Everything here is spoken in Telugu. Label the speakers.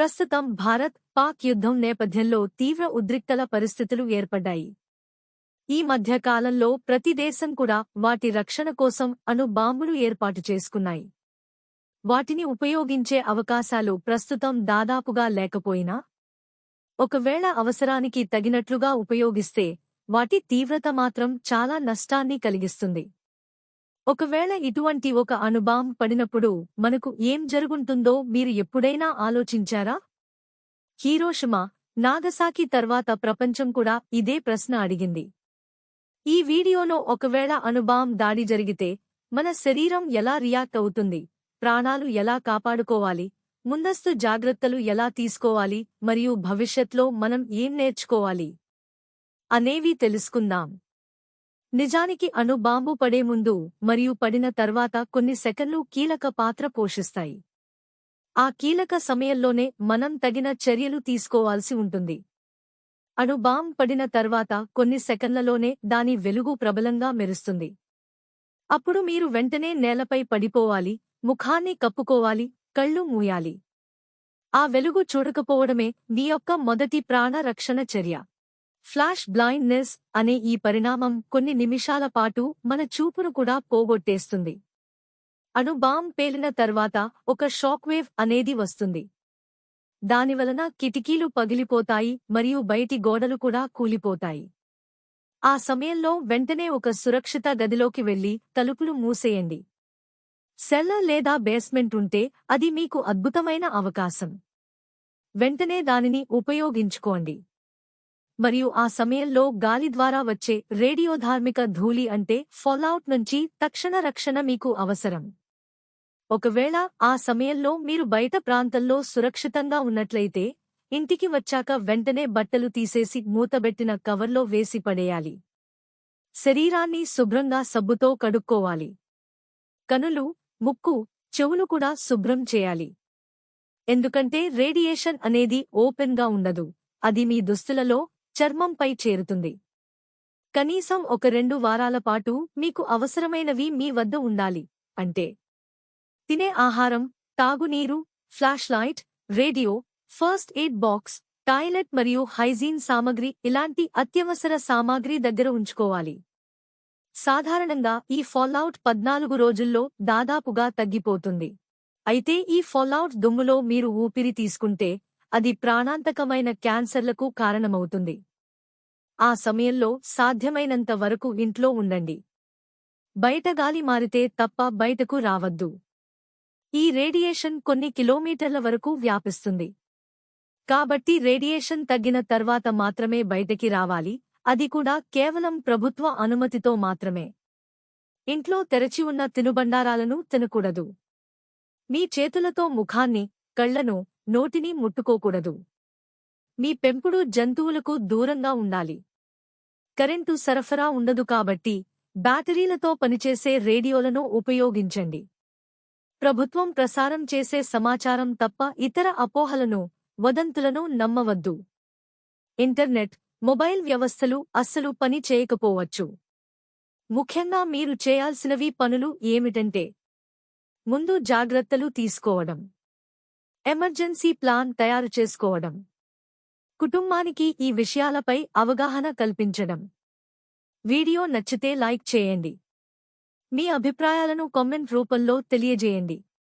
Speaker 1: ప్రస్తుతం భారత్ పాక్ యుద్ధం నేపథ్యంలో తీవ్ర ఉద్రిక్తల పరిస్థితులు ఏర్పడ్డాయి. ఈ మధ్య కాలంలో ప్రతి దేశం కూడా వాటి రక్షణ కోసం అణు బాంబులు ఏర్పాటు చేసుకున్నాయి. వాటిని ఉపయోగించే అవకాశాలు ప్రస్తుతం దాదాపుగా లేకపోయినా ఒకవేళ అవసరానికి తగినట్లుగా ఉపయోగిస్తే వాటి తీవ్రత మాత్రం చాలా నష్టాన్ని కలిగిస్తుంది. ఒకవేళ ఇటువంటి ఒక అనుభవం పడినప్పుడు మనకు ఏం జరుగుంటుందో మీరు ఎప్పుడైనా ఆలోచించారా? హీరోషిమా నాగసాకి తర్వాత ప్రపంచం కూడా ఇదే ప్రశ్న అడిగింది. ఈ వీడియోలో ఒకవేళ అనుభవం దాడి జరిగితే మన శరీరం ఎలా రియాక్ట్ అవుతుంది? ప్రాణాలు ఎలా కాపాడుకోవాలి? ముందస్తు జాగ్రత్తలు ఎలా తీసుకోవాలి? మరియు భవిష్యత్లో మనం ఏం నేర్చుకోవాలి? అనేవి తెలుసుకుందాం. నిజానికి అణు బాంబు పడే ముందు మరియు పడిన తర్వాత కొన్ని సెకన్లు కీలక పాత్ర పోషిస్తాయి. ఆ కీలక సమయంలోనే మనం తగిన చర్యలు తీసుకోవాల్సి ఉంటుంది. అణు బాంబ్ పడిన తర్వాత కొన్ని సెకన్లలోనే దాని వెలుగు ప్రబలంగా మెరుస్తుంది. అప్పుడు మీరు వెంటనే నేలపై పడిపోవాలి ముఖాన్ని కప్పుకోవాలి కళ్ళు మూయాలి. ఆ వెలుగు చూడకపోవడమే మీ యొక్క మొదటి ప్రాణ రక్షణ చర్య. ఫ్లాష్ బ్లైండ్నెస్ అనే ఈ పరిణామం కొన్ని నిమిషాల పాటు మన చూపును కూడా పోగొట్టేస్తుంది. అణుబాం పేలిన తర్వాత ఒక షాక్వేవ్ అనేది వస్తుంది. దానివలన కిటికీలు పగిలిపోతాయి మరియు బయటి గోడలు కూడా కూలిపోతాయి. ఆ సమయంలో వెంటనే ఒక సురక్షిత గదిలోకి వెళ్ళి తలుపులు మూసేయండి. సెల్లర్ లేదా బేస్మెంట్ ఉంటే అది మీకు అద్భుతమైన అవకాశం. వెంటనే దానిని ఉపయోగించుకోండి. మరియు ఆ సమయంలో గాలి ద్వారా వచ్చే రేడియోధార్మిక ధూళి అంటే ఫాల్అవుట్ నుంచి తక్షణ రక్షణ మీకు అవసరం. ఒకవేళ ఆ సమయంలో మీరు బయట ప్రాంతంలో సురక్షితంగా ఉన్నట్లయితే ఇంటికి వచ్చాక వెంటనే బట్టలు తీసేసి మూతబెట్టిన కవర్లో వేసి పడేయాలి. శరీరాన్ని శుభ్రంగా సబ్బుతో కడుక్కోవాలి. కనులు ముక్కు చెవులు కూడా శుభ్రం చేయాలి. ఎందుకంటే రేడియేషన్ అనేది ఓపెన్గా ఉండదు. అది మీ దుస్తులలో చర్మంపై చేరుతుంది. కనీసం ఒక రెండు వారాల పాటు మీకు అవసరమైనవి మీ వద్ద ఉండాలి. అంటే తినే ఆహారం తాగునీరు flash light radio first aid box toilet మరియు హైజీన్ సామగ్రి ఇలాంటి అత్యవసర సామాగ్రి దగ్గర ఉంచుకోవాలి. సాధారణంగా ఈ ఫాల్అవుట్ పద్నాలుగు రోజుల్లో దాదాపుగా తగ్గిపోతుంది. అయితే ఈ ఫాల్అవుట్ దుమ్ములో మీరు ఊపిరి తీసుకుంటే అది ప్రాణాంతకమైన క్యాన్సర్లకు కారణమవుతుంది. ఆ సమయంలో సాధ్యమైనంత వరకు ఇంట్లో ఉండండి. బయట గాలి మారితే తప్ప బయటకు రావద్దు. ఈ రేడియేషన్ కొన్ని కిలోమీటర్ల వరకు వ్యాపిస్తుంది. కాబట్టి రేడియేషన్ తగ్గిన తర్వాత మాత్రమే బయటకి రావాలి. అది కూడా కేవలం ప్రభుత్వ అనుమతితో మాత్రమే. ఇంట్లో తెరచి ఉన్న తినుబండారాలను తినకూడదు. మీ చేతులతో ముఖాన్ని కళ్ళను నోటిని ముట్టుకోకూడదు. మీ పెంపుడు జంతువులకు దూరంగా ఉండాలి. కరెంటు సరఫరా ఉండదు కాబట్టి బ్యాటరీలతో పనిచేసే రేడియోలను ఉపయోగించండి. ప్రభుత్వం ప్రసారం చేసే సమాచారం తప్ప ఇతర అపోహలను వదంతులను నమ్మవద్దు. ఇంటర్నెట్ మొబైల్ వ్యవస్థలు అస్సలు పని చేయకపోవచ్చు. ముఖ్యంగా మీరు చేయాల్సినవి పనులు ఏమిటంటే ముందు జాగ్రత్తలు తీసుకోవడం. ఎమర్జెన్సీ ప్లాన్ తయారు చేసుకోవడం. కుటుంబానికి ఈ విషయాలపై అవగాహన కల్పించడం. వీడియో నచ్చితే లైక్ చేయండి. మీ అభిప్రాయాలను కామెంట్ రూపంలో తెలియజేయండి.